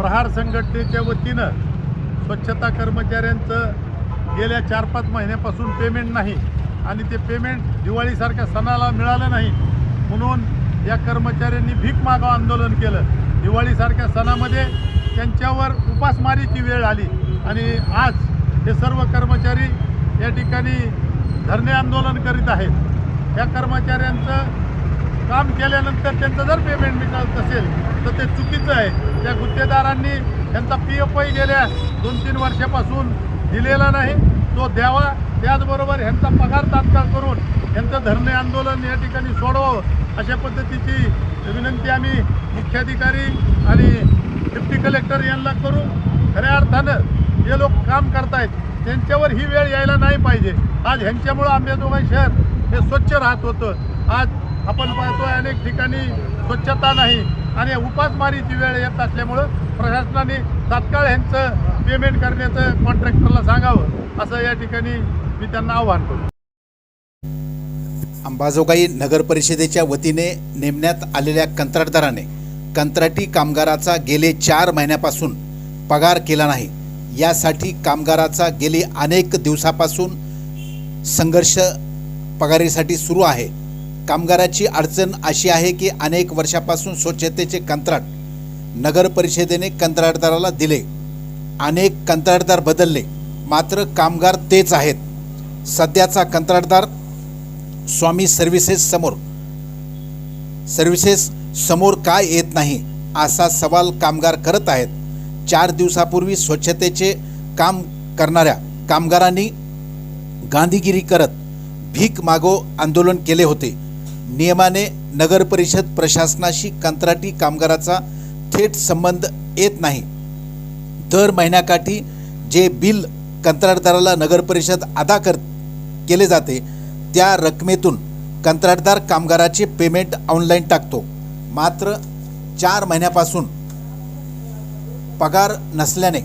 प्रहार संघटनेच्या वतीनं स्वच्छता कर्मचाऱ्यांचं गेल्या चार पाच महिन्यापासून पेमेंट नाही आणि ते पेमेंट दिवाळीसारख्या सणाला मिळालं नाही. म्हणून या कर्मचाऱ्यांनी भीक मागाव आंदोलन केलं. दिवाळीसारख्या सणामध्ये त्यांच्यावर उपासमारीची वेळ आली आणि आज हे सर्व कर्मचारी या ठिकाणी धरणे आंदोलन करीत आहेत. या कर्मचाऱ्यांचं काम केल्यानंतर त्यांचं जर पेमेंट मिळत असेल तर ते चुकीचं आहे. त्या गुत्तेदारांनी त्यांचा पी एफ गेल्या दोन तीन वर्षापासून दिलेला नाही. तो द्यावा. त्याचबरोबर ह्यांचा पगार तात्काळ करून यांचं धरणे आंदोलन या ठिकाणी सोडवावं अशा पद्धतीची विनंती आम्ही मुख्याधिकारी आणि डिप्टी कलेक्टर यांना करू. खऱ्या अर्थानं जे लोक काम करतायत त्यांच्यावर ही वेळ यायला नाही पाहिजे. आज ह्यांच्यामुळं आंबेजोगाई शहर हे स्वच्छ राहत होतं. आज आपण पाहतोय अनेक ठिकाणी स्वच्छता नाही. आणि उपासमारीची वेळ येत असल्यामुळं प्रशासनाने तात्काळ ह्यांचं पेमेंट करण्याचं कॉन्ट्रॅक्टरला सांगावं असं या ठिकाणी मी त्यांना आव्हान करतो. अंबाजोगाई नगर परिषदेच्या वतीने नेमण्यात आलेल्या कंत्राटदाराने कंत्राटी कामगाराचा गेले चार महिन्यापासून पगार केला नाही. यासाठी कामगाराचा गेले अनेक दिवसापासून संघर्ष पगारीसाठी सुरू आहे. कामगाराची अडचण अशी आहे की अनेक वर्षापासून स्वच्छतेचे कंत्राट नगर परिषदेने कंत्राटदाराला दिले. अनेक कंत्राटदार बदलले. मात्र कामगार तेच आहेत. सध्याचा कंत्राटदार स्वामी सर्व्हिसेस समोर. सर्व्हिसेस समोर काय येत नाही असा सवाल कामगार करत आहेत. चार दिवसापूर्वी स्वच्छतेचे काम करणाऱ्या कामगारांनी गांधीगिरी करत भीक मागो आंदोलन केले होते. नियमाने नगरपरिषद प्रशासनाशी कंत्राटी कामगाराचा थेट संबंध येत नाही. दर महिन्याकाठी जे बिल कंत्राटदाराला नगरपरिषद अदा कर केले जाते त्या रकमेतून कंत्राटदार कामगाराचे पेमेंट ऑनलाईन टाकतो. मात्र चार महिन्यापासून पगार नसल्याने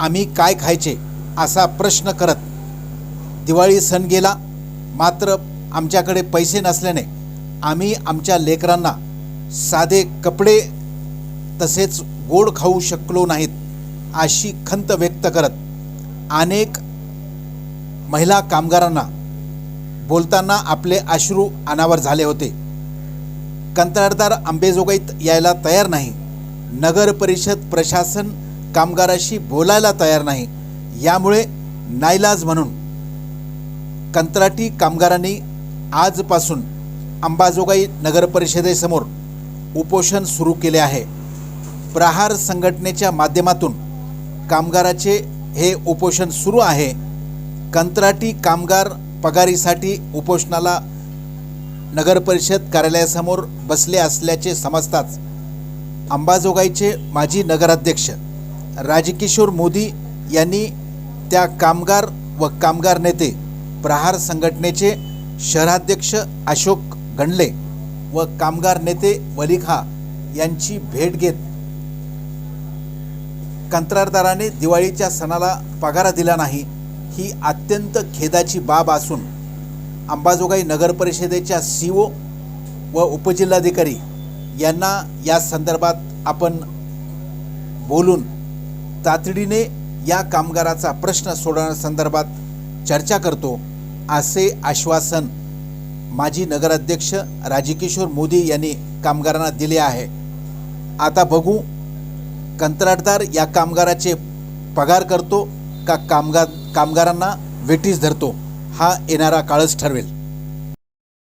आम्ही काय खायचे असा प्रश्न करत दिवाळी सण गेला. मात्र आमच्याकडे पैसे नसल्याने आम्ही आमच्या लेकरांना साधे कपडे तसेच गोड खाऊ शकलो नाहीत अशी खंत व्यक्त करत अनेक महिला कामगारांना बोलताना आपले अश्रू अनावर झाले होते. कंत्राटदार आंबेजोगाईत यायला तयार नाही. नगर परिषद प्रशासन कामगाराशी बोलायला तयार नाही. यामुळे नाईलाज म्हणून कंत्राटी कामगारांनी आजपासून अंबाजोगाई नगरपरिषदेसमोर उपोषण सुरू केले आहे. प्रहार संघटनेच्या माध्यमातून कामगाराचे हे उपोषण सुरू आहे. कंत्राटी कामगार पगारीसाठी उपोषणाला नगरपरिषद कार्यालयासमोर बसले असल्याचे समजताच अंबाजोगाईचे माजी नगराध्यक्ष राजकिशोर मोदी यांनी त्या कामगार व कामगार नेते प्रहार संघटनेचे शहराध्यक्ष अशोक गणले व कामगार नेते वलिखा यांची भेट घेत कंत्राटदाराने दिवाळीच्या सणाला पगार दिला नाही ही अत्यंत खेदाची बाब असून अंबाजोगाई नगर परिषदेच्या सी ओ व उपजिल्हाधिकारी यांना या संदर्भात आपण बोलून तातडीने या कामगाराचा प्रश्न सोडवण्यासंदर्भात चर्चा करतो असे आश्वासन माजी नगराध्यक्ष राजकिशोर मोदी यांनी कामगारांना दिले आहे. आता बघू कंत्राटदार या कामगाराचे पगार करतो का कामगार कामगारांना वेटीस धरतो हा येणारा काळच ठरवेल.